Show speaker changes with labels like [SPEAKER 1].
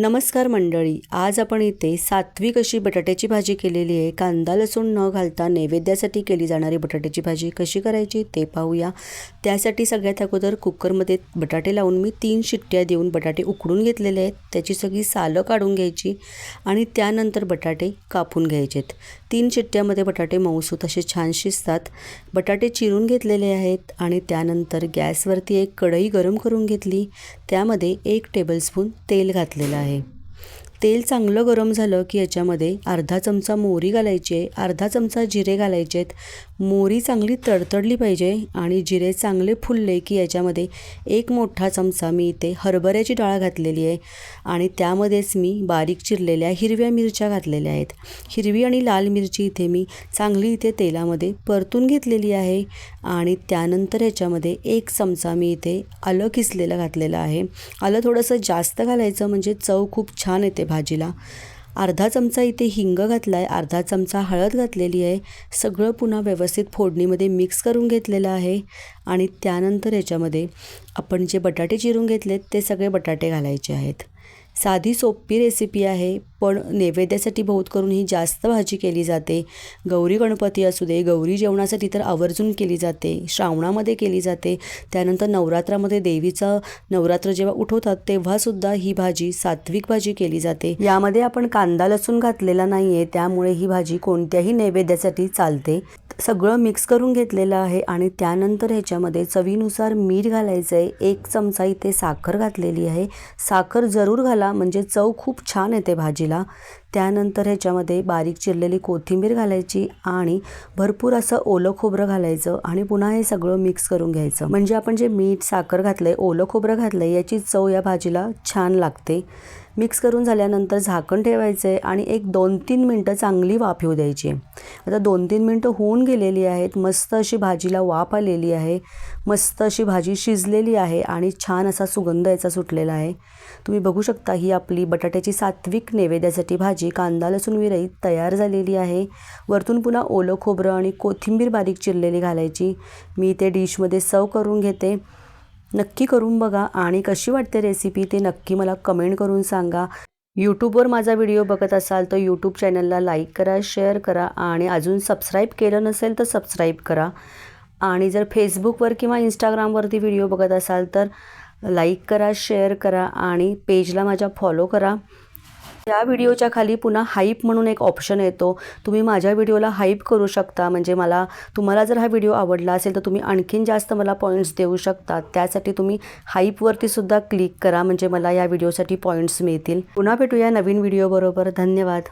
[SPEAKER 1] नमस्कार मंडळी आज आपण इथे सात्विक अशी बटाट्याची भाजी केलेली आहे. कांदा लसूण न घालता नैवेद्यासाठी केली जाणारी बटाट्याची भाजी कशी करायची ते पाहूया. त्यासाठी सगळ्यात अगोदर कुकरमध्ये बटाटे लावून मी तीन शिट्ट्या देऊन बटाटे उकडून घेतलेले आहेत. त्याची सगळी सालं काढून घ्यायची आणि त्यानंतर बटाटे कापून घ्यायचेत. तीन चिट्ट्यामध्ये बटाटे मऊसूत असे छान शिजतात. बटाटे चिरून घेतलेले आहेत आणि त्यानंतर गॅसवरती एक कढई गरम करून घेतली. त्यामध्ये एक टेबलस्पून तेल घातलेलं आहे. तेल चांगलं गरम झालं की याच्यामध्ये अर्धा चमचा मोहरी घालायची आहे. अर्धा चमचा जिरे घालायचे आहेत. मोहरी चांगली तडतडली पाहिजे आणि जिरे चांगले फुलले की याच्यामध्ये एक मोठा चमचा मी इथे हरभऱ्याची डाळ घातलेली आहे. आणि त्यामध्येच मी बारीक चिरलेल्या हिरव्या मिरच्या घातलेल्या आहेत. हिरवी आणि लाल मिरची इथे मी चांगली इथे तेलामध्ये परतून घेतलेली आहे. आणि त्यानंतर याच्यामध्ये एक चमचा मी इथे आलं किसलेलं घातलेलं आहे. आलं थोडंसं जास्त घालायचं म्हणजे चव खूप छान येते भाजीला. अर्धा चमचा इथे हिंग घातला आहे अर्धा चमचा हळद घातलेली आहे. सगळं पुन्हा व्यवस्थित फोडणीमध्ये मिक्स करून घेतलेलं आहे. आणि त्यानंतर याच्यामध्ये आपण जे बटाटे चिरून घेतलेत ते सगळे बटाटे घालायचे आहेत. साधी सोपी रेसिपी आहे. पण नैवेद्यासाठी बहुत करून ही जास्त भाजी केली जाते. गौरी गणपती असू दे गौरी जेवणासाठी तर आवर्जून केली जाते श्रावणामध्ये केली जाते. त्यानंतर नवरात्रामध्ये देवीचं नवरात्र जेव्हा उठवतात तेव्हासुद्धा ही भाजी सात्विक भाजी केली जाते. यामध्ये आपण कांदा लसूण घातलेला नाही आहे त्यामुळे ही भाजी कोणत्याही नैवेद्यासाठी चालते. सगळं मिक्स करून घेतलेलं आहे आणि त्यानंतर ह्याच्यामध्ये चवीनुसार मीठ घालायचं आहे एक चमचा इथे साखर घातलेली आहे. साखर जरूर घाला म्हणजे चव खूप छान येते भाजी भाजीला त्यानंतर ह्याच्यामध्ये बारीक चिरलेली कोथिंबीर घालायची आणि भरपूर असं ओलं खोबरं घालायचं आणि पुन्हा हे सगळं मिक्स करून घ्यायचं. म्हणजे आपण जे मीठ साखर घातलं आहे ओलं खोबरं घातलं आहे याची चव या भाजीला छान लागते. मिक्स करून झाल्यानंतर झाकण ठेवायचं आहे आणि एक दोन तीन मिनटं चांगली वाफ येऊ द्यायची. आता दोन तीन मिनटं होऊन गेलेली आहेत. मस्त अशी भाजीला वाफ आलेली आहे. मस्त अशी भाजी शिजलेली आहे आणि छान असा सुगंध याचा सुटलेला आहे. तुम्ही बघू शकता ही आपली बटाट्याची सात्विक नैवेद्यासाठी भाजी कांदा लसूण विरहित तयार झालेली आहे. वरतून पुन्हा ओलं खोबरं आणि कोथिंबीर बारीक चिरलेली घालायची. मी ते डिशमध्ये सर्व करून घेते. नक्की करून बघा आणि कशी वाटते रेसिपी ते नक्की मला कमेंट करून सांगा. यूट्यूबवर माझा व्हिडिओ बघत असाल तर यूट्यूब चॅनलला लाईक करा शेअर करा आणि अजून सबस्क्राईब केलं नसेल तर सबस्क्राईब करा. आणि जर फेसबुकवर किंवा इंस्टाग्रामवरती व्हिडिओ बघत असाल तर लाईक करा शेअर करा आणि पेजला माझ्या फॉलो करा. या व्हिडिओच्या खाली पुन्हा हाईप म्हणून एक ऑप्शन येतो. तुम्ही माझ्या व्हिडिओला हाईप करू शकता. म्हणजे मला तुम्हाला जर हा व्हिडिओ आवडला असेल तर तुम्ही आणखीन जास्त मला पॉईंट्स देऊ शकता. त्यासाठी तुम्ही हाईपवरती सुद्धा क्लिक करा. म्हणजे मला या व्हिडिओसाठी पॉईंट्स मिळतील. पुन्हा भेटूया नवीन व्हिडिओबरोबर धन्यवाद.